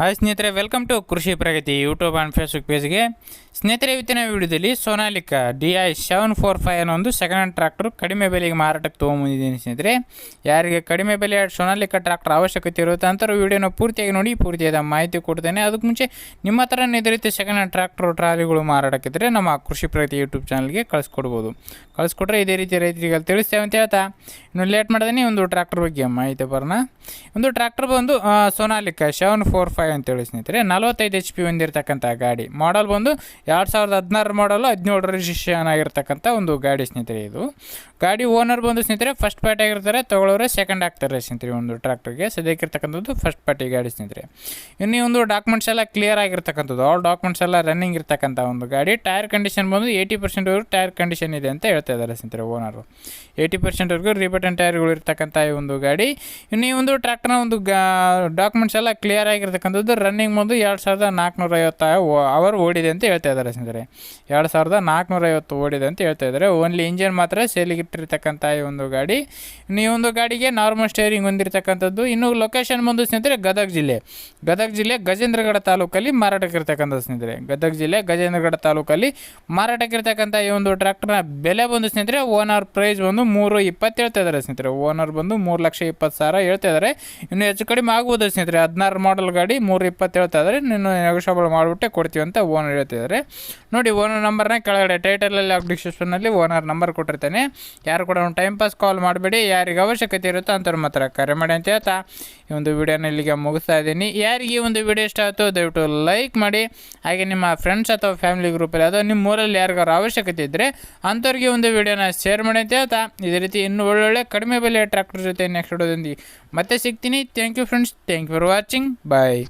Hi ಸ್ನೇಹಿತರೆ welcome to Krishi Pragati YouTube and Facebook ಪೇಜ್ಗೆ ಸ್ನೇಹಿತರೆ, ಇವತ್ತಿನ ವಿಡಿಯೋದಲ್ಲಿ Sonalika D I seven four five ಅನ್ನೋ ಒಂದು ಸೆಕೆಂಡ್ ಹ್ಯಾಂಡ್ ಟ್ರಾಕ್ಟರ್ ಕಡಿಮೆ ಬೆಲೆಗೆ ಮಾರಾಟಕ್ಕೆ ತೊಗೊಂಬಂದಿದ್ದೀನಿ ಸ್ನೇಹಿತರೆ. ಯಾರಿಗೆ ಕಡಿಮೆ ಬೆಲೆಯ ಸೋನಾಲಿಕಾ ಟ್ರಾಕ್ಟರ್ ಅವಶ್ಯಕತೆ ಇರುತ್ತೆ ಅಂತಾರೆ ವಿಡಿಯೋನ ಪೂರ್ತಿಯಾಗಿ ನೋಡಿ, ಪೂರ್ತಿಯಾದ ಮಾಹಿತಿ ಕೊಡ್ತೇನೆ. ಅದಕ್ಕೆ ಮುಂಚೆ ನಿಮ್ಮ ಹತ್ರ ಇದೇ ರೀತಿ ಸೆಕೆಂಡ್ ಹ್ಯಾಂಡ್ ಟ್ರಾಕ್ಟರ್ ಟ್ರಾಲಿಗಳು ಮಾರಾಟಕ್ಕಿದ್ರೆ ನಮ್ಮ ಕೃಷಿ ಪ್ರಗತಿ ಯೂಟ್ಯೂಬ್ ಚಾನಲ್ಗೆ ಕಳಿಸ್ಕೊಡ್ಬೋದು. ಕಳಿಸ್ಕೊಟ್ರೆ ಇದೇ ರೀತಿ ರೈತರಿಗೆ ತಿಳಿಸ್ತೇವೆ ಅಂತ ಹೇಳ್ತಾ. ಇನ್ನು ಲೇಟ್ ಮಾಡ್ದೇನೆ ಒಂದು ಟ್ರಾಕ್ಟರ್ ಬಗ್ಗೆ ಮಾಹಿತಿ ಬರೋಣ. ಒಂದು ಟ್ರಾಕ್ಟರ್ ಬಂದು ಸೋನಾಲಿಕಾ ಸೆವೆನ್ ಫೋರ್ ಫೈವ್ ಅಂತೇಳಿ ಸ್ನೇಹಿತರೆ, ನಲವತ್ತೈದು ಎಚ್ ಪಿ ಹೊಂದಿರತಕ್ಕಂಥ ಗಾಡಿ. ಮಾಡಲ್ ಬಂದು ಎರಡು ಸಾವಿರದ ಹದಿನಾರು ಮಾಡಲು ಹದಿನೇಳು ರಿಜಿಸ್ಟ್ರೇಷನ್ ಆಗಿರ್ತಕ್ಕಂಥ ಒಂದು ಗಾಡಿ ಸ್ನೇಹಿತರೆ ಇದು. ಗಾಡಿ ಓನರ್ ಬಂದು ಸ್ನೇಹಿತರೆ ಫಸ್ಟ್ ಪಾರ್ಟಿ ಆಗಿರ್ತಾರೆ, ತಗೊಳ್ಳೋರೆ ಸೆಕೆಂಡ್ ಆಗ್ತಾರೆ ಸ್ನೇಹಿತರೆ ಒಂದು ಟ್ರ್ಯಾಕ್ಟರ್ಗೆ ಸದ್ಯಕ್ಕಿರ್ತಕ್ಕಂಥದ್ದು ಫಸ್ಟ್ ಪಾರ್ಟಿ ಗಾಡಿ ಸ್ನೇಹಿತರೆ. ಇನ್ನೂ ಒಂದು ಡಾಕ್ಯುಮೆಂಟ್ಸ್ ಎಲ್ಲ ಕ್ಲಿಯರ್ ಆಗಿರ್ತಕ್ಕಂಥದ್ದು ಆಲ್ ಡಾಕ್ಯುಮೆಂಟ್ಸ್ ಎಲ್ಲ ರನ್ನಿಂಗ್ ಇರ್ತಕ್ಕಂಥ ಒಂದು ಗಾಡಿ. ಟೈರ್ ಕಂಡೀಷನ್ ಬಂದು ಏಯ್ಟಿ ಪರ್ಸೆಂಟ್ವರೆಗೂ ಟೈರ್ ಕಂಡೀಷನ್ ಇದೆ ಅಂತ ಹೇಳ್ತಾ ಇದ್ದಾರೆ ಸ್ನೇಹಿತರೆ ಓನರು ಏಯ್ಟಿ ಪರ್ಸೆಂಟ್ವರೆಗೂ ರಿಬಟನ್ ಟೈರ್ಗಳು ಇರ್ತಕ್ಕಂಥ ಈ ಒಂದು ಗಾಡಿ. ಇನ್ನು ಒಂದು ಟ್ರ್ಯಾಕ್ಟರ್ನ ಒಂದು ಗಾ ಡಾಕ್ಯುಮೆಂಟ್ಸ್ ಎಲ್ಲ ಕ್ಲಿಯರ್ ಆಗಿರ್ತಕ್ಕಂಥದ್ದು ರನ್ನಿಂಗ್ ಬಂದು ಎರಡು ಸಾವಿರದ ನಾಲ್ಕುನೂರ ಐವತ್ತು ಅವರ್ ಓಡಿದೆ ಅಂತ ಹೇಳ್ತಾ ಇದ್ದಾರೆ ಸ್ನೇಹಿತರೆ. ಎರಡು ಸಾವಿರದ ನಾಲ್ಕುನೂರ ಐವತ್ತು ಓಡಿದೆ ಅಂತ ಹೇಳ್ತಾ ಇದ್ದಾರೆ. ಓನ್ಲಿ ಇಂಜಿನ್ ಮಾತ್ರ ಸೇಲಿಗೆ ಇಟ್ಟಿರ್ತಕ್ಕಂಥ ಈ ಒಂದು ಗಾಡಿ. ಈ ಒಂದು ಗಾಡಿಗೆ ನಾರ್ಮಲ್ ಸ್ಟೇರಿಂಗ್ ಹೊಂದಿರತಕ್ಕಂಥದ್ದು. ಇನ್ನು ಲೊಕೇಶನ್ ಬಂದು ಸ್ನೇಹಿತರೆ ಗದಗ ಜಿಲ್ಲೆ. ಗದಗ ಜಿಲ್ಲೆ ಗಜೇಂದ್ರಗಡ ತಾಲೂಕಲ್ಲಿ ಮಾರಾಟಕ್ಕಿರ್ತಕ್ಕಂಥ ಸ್ನೇಹಿತರೆ. ಗದಗ ಜಿಲ್ಲೆ ಗಜೇಂದ್ರಗಡ ತಾಲೂಕಲ್ಲಿ ಮಾರಾಟಕ್ಕಿರ್ತಕ್ಕಂಥ ಈ ಒಂದು ಟ್ರ್ಯಾಕ್ಟರ್ನ ಬೆಲೆ ಬಂದು ಸ್ನೇಹಿತರೆ ಓನರ್ ಪ್ರೈಸ್ ಬಂದು ಮೂರು ಇಪ್ಪತ್ತು ಹೇಳ್ತಾ ಇದ್ದಾರೆ ಸ್ನೇಹಿತರೆ. ಓನರ್ ಬಂದು ಮೂರು ಲಕ್ಷ ಇಪ್ಪತ್ತು ಸಾವಿರ ಹೇಳ್ತಾ ಇದ್ದಾರೆ. ಇನ್ನು ಹೆಚ್ಚು ಕಡಿಮೆ ಆಗ್ಬೋದು ಸ್ನೇಹಿತರೆ. ಹದಿನಾರು ಮಾಡಲ್ ಗಾಡಿ ಮೂರು ಇಪ್ಪತ್ತು ಹೇಳ್ತಾ ಇದ್ದಾರೆ ನೀನು ನೆಗೋಷಿಯಬಲ್ ಮಾಡಿಬಿಟ್ಟೆ, ಕೊಡ್ತೀವಿ ಅಂತ ಓನರ್ ಹೇಳ್ತಿದ್ದಾರೆ ನೋಡಿ ಓನರ್ ನಂಬರ್ನ ಕೆಳಗಡೆ ಟೈಟಲಲ್ಲಿ ಡಿಸ್ಕ್ರಿಪ್ಷನಲ್ಲಿ ಓನರ್ ನಂಬರ್ ಕೊಟ್ಟಿರ್ತೇನೆ. ಯಾರು ಕೂಡ ಒಂದು ಟೈಮ್ ಪಾಸ್ ಕಾಲ್ ಮಾಡಬೇಡಿ, ಯಾರಿಗೆ ಅವಶ್ಯಕತೆ ಇರುತ್ತೋ ಅಂತ ಮಾತ್ರ ಕರೆ ಮಾಡಿ ಅಂತ ಹೇಳ್ತಾ ಈ ಒಂದು ವಿಡಿಯೋನ ಇಲ್ಲಿಗೆ ಮುಗಿಸ್ತಾ ಇದ್ದೀನಿ. ಯಾರಿಗೆ ಈ ಒಂದು ವಿಡಿಯೋ ಇಷ್ಟ ಆಯಿತು, ದಯವಿಟ್ಟು ಲೈಕ್ ಮಾಡಿ. ಹಾಗೆ ನಿಮ್ಮ ಫ್ರೆಂಡ್ಸ್ ಅಥವಾ ಫ್ಯಾಮಿಲಿ ಗ್ರೂಪಲ್ಲಿ ಅಥವಾ ನಿಮ್ಮ ಊರಲ್ಲಿ ಯಾರಿಗಾರು ಅವಶ್ಯಕತೆ ಇದ್ದರೆ ಅಂಥವ್ರಿಗೆ ಒಂದು ವಿಡಿಯೋನ ಶೇರ್ ಮಾಡಿ ಅಂತ ಹೇಳ್ತಾ. ಇದೇ ರೀತಿ ಇನ್ನೂ ಒಳ್ಳೊಳ್ಳೆ ಕಡಿಮೆ ಬೆಲೆಯ ಟ್ರ್ಯಾಕ್ಟರ್ ಜೊತೆ ನೆಕ್ಸ್ಟ್ ವಿಡಿಯೋದೊಂದಿಗೆ ಮತ್ತೆ ಸಿಗ್ತೀನಿ. Thank you friends thank you for watching bye